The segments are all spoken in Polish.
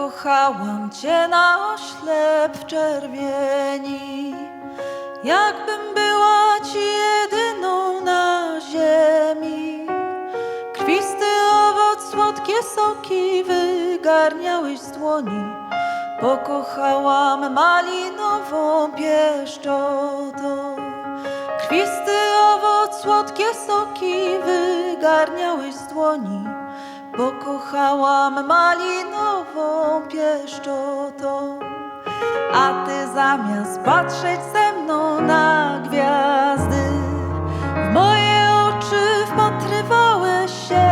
Pokochałam cię na oślep w czerwieni, jakbym była ci jedyną na ziemi. Krwisty owoc, słodkie soki wygarniałeś z dłoni. Pokochałam malinową pieszczotą. Krwisty owoc, słodkie soki wygarniałeś z dłoni. Pokochałam malinową pieszczotą. A ty zamiast patrzeć ze mną na gwiazdy, w moje oczy wpatrywałeś się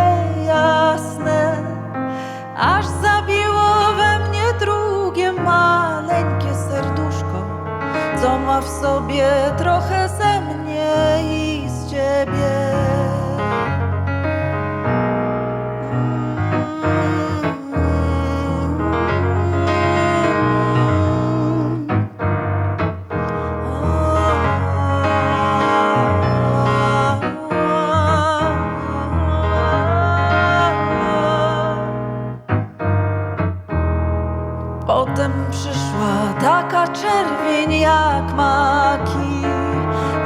jasne, aż zabiło we mnie drugie maleńkie serduszko, co ma w sobie trochę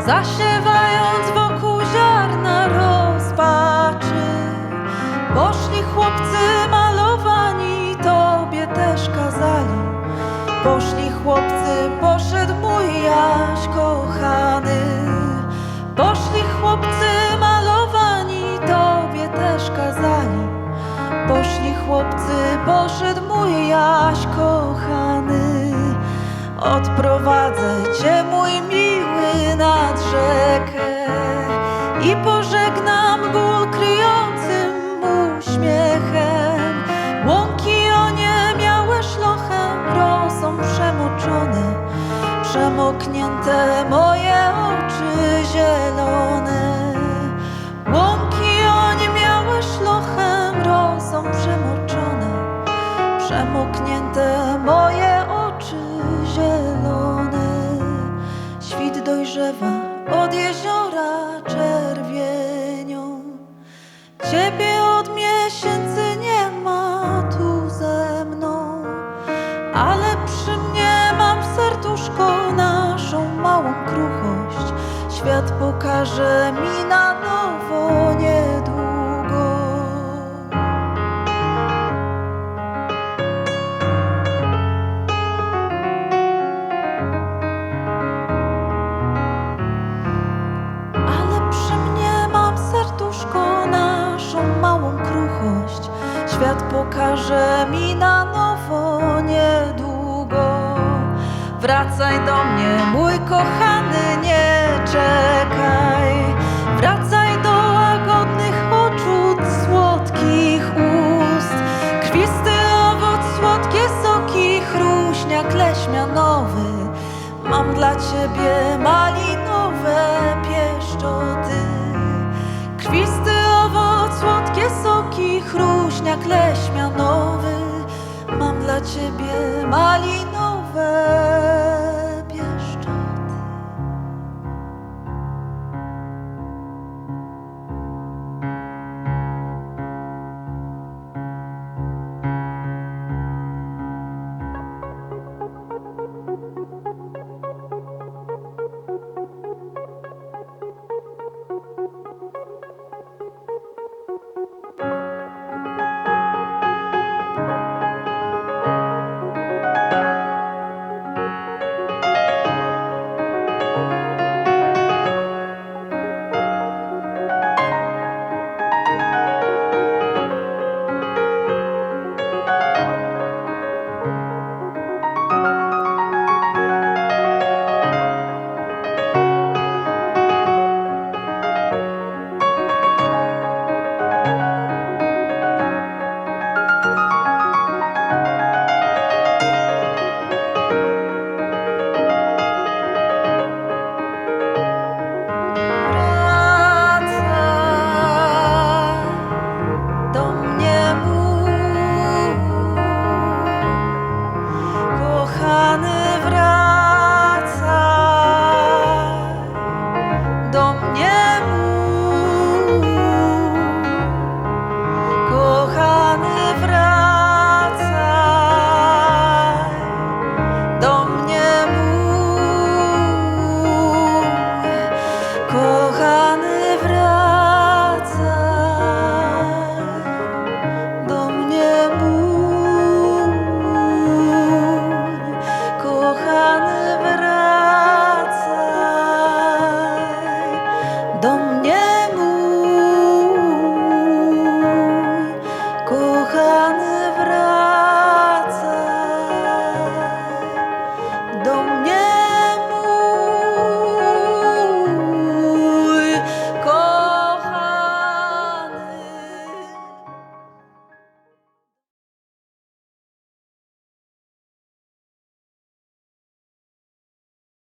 zasiewając wokół ziarna rozpaczy. Poszli chłopcy malowani, tobie też kazali. Poszli chłopcy, poszedł mój Jaś kochany. Poszli chłopcy malowani, tobie też kazali. Poszli chłopcy, poszedł mój Jaś kochany. Odprowadzę cię, mój miły, nad rzekę i pożegnam dojrzewa od jeziora czerwienią. Ciebie od miesięcy nie ma tu ze mną, ale przy mnie mam serduszko naszą małą kruchość. Świat pokaże mi na pokaże mi na nowo niedługo. Wracaj do mnie, mój kochany, nie czekaj. Wracaj do łagodnych uczuć, słodkich ust. Krwisty owoc, słodkie soki, chruśniak leśmianowy. Mam dla ciebie malinowe pieszczoty. Krwisty słodkie soki, chruśniak leśmianowy. Mam dla ciebie malinowe